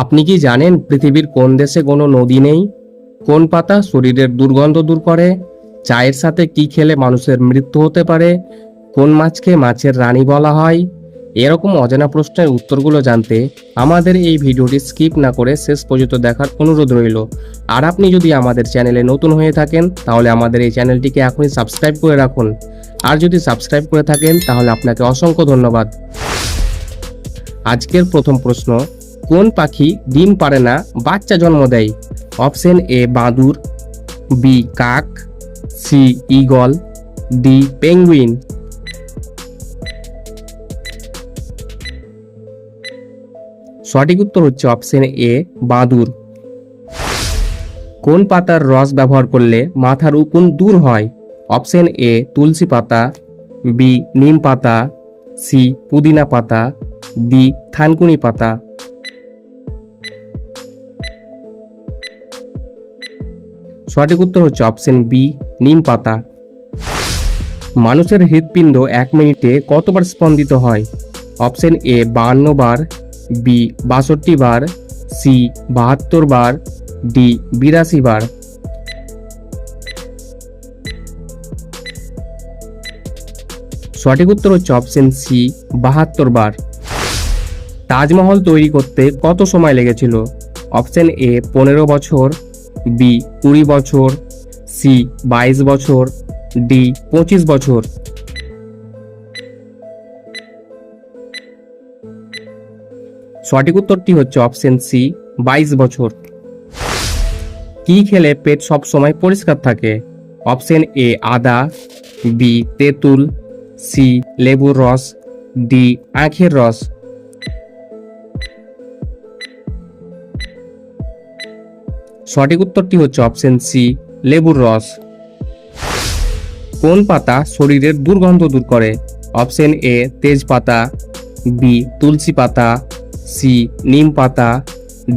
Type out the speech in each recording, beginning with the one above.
আপনি কি জানেন পৃথিবীর কোন দেশে কোনো নদী নেই? কোন পাতা শরীরের দুর্গন্ধ দূর করে? চায়ের সাথে কি খেলে মানুষের মৃত্যু হতে পারে? কোন মাছকে মাছের রানী বলা হয়? এরকম অজানা প্রশ্নের উত্তরগুলো জানতে আমাদের এই ভিডিওটি স্কিপ না করে শেষ পর্যন্ত দেখার অনুরোধ রইল। আর আপনি যদি আমাদের চ্যানেলে নতুন হয়ে থাকেন, তাহলে আমাদের এই চ্যানেলটিকে এখনই সাবস্ক্রাইব করে রাখুন। আর যদি সাবস্ক্রাইব করে থাকেন, তাহলে আপনাকে অসংখ্য ধন্যবাদ। আজকের প্রথম প্রশ্ন কোন পাখি ডিম পারে না, বাচ্চা জন্ম দেয়? অপশন এ, বাঁদুর, বি, কাক, সি, ইগল, ডি, পেঙ্গুইন। সঠিক উত্তর হচ্ছে অপশন এ, বাদুর। কোন পাতার রস ব্যবহার করলে মাথার উকুন দূর হয়? অপশন এ, তুলসী পাতা, বি, নিম পাতা, সি, পুদিনা পাতা, ডি, থানকুনি পাতা। সঠিক উত্তর হচ্ছে অপশন বি নিম পাতা। মানুষের হৃৎপিণ্ড এক মিনিটে কতবার স্পন্দিত হয়? অপশন এ বাহান্ন বার বি বাষট্টি বার সি বাহাত্তর বার ডি বিরাশি বার। সঠিক উত্তর হচ্ছে অপশন সি বাহাত্তর বার। তাজমহল তৈরি করতে কত সময় লেগেছিল? অপশন এ পনেরো বছর বি, কুড়ি বছর, সি, বাইশ বছর, ডি, পঁচিশ বছর। সঠিক উত্তরটি হচ্ছে অপশন সি, বাইশ বছর। কি খেলে পেট সব সময় পরিষ্কার থাকে? অপশন এ, আদা, বি, তেঁতুল, সি, লেবুর রস, ডি, আখের রস। সঠিক উত্তরটি হচ্ছে অপশন সি, লেবুর রস। কোন পাতা শরীরের দুর্গন্ধ দূর করে? অপশন এ, তেজপাতা, বি, তুলসী পাতা, সি, নিম পাতা,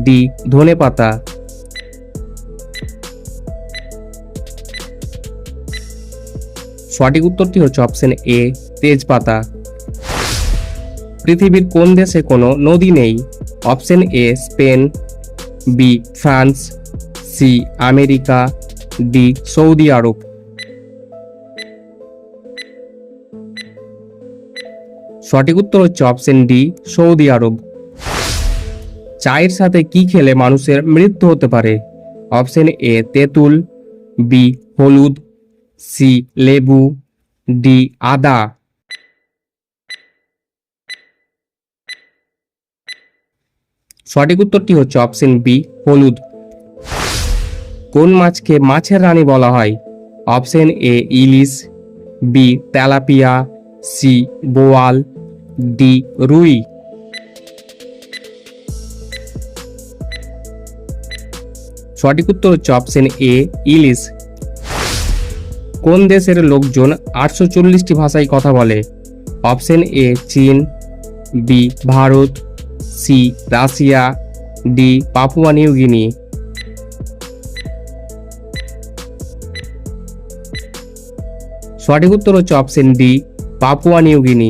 ডি, ধনে পাতা। সঠিক উত্তরটি হচ্ছে অপশন এ, তেজপাতা। পৃথিবীর কোন দেশে কোনো নদী নেই? Option A, Spain, B, France. C America D Saudi Arab. সঠিক উত্তর হচ্ছে অপশন ডি সৌদি আরব। চায়ের সাথে কি খেলে মানুষের মৃত্যু হতে পারে? অপশন এ তেঁতুল বি হলুদ সি লেবু ডি আদা। সঠিক উত্তরটি হচ্ছে অপশন বি হলুদ। কোন মাছকে মাছের রানী বলা হয়? অপশন এ, ইলিশ, বি, তেলাপিয়া, সি, বোয়াল, ডি, রুই। সঠিক উত্তর হচ্ছে অপশন এ, ইলিশ। কোন দেশের লোকজন আটশো চল্লিশটি ভাষায় কথা বলে? অপশন এ, চীন, B, Bharat, C, Russia, D, Papua New সঠিক উত্তর হচ্ছে option D Papua New Guinea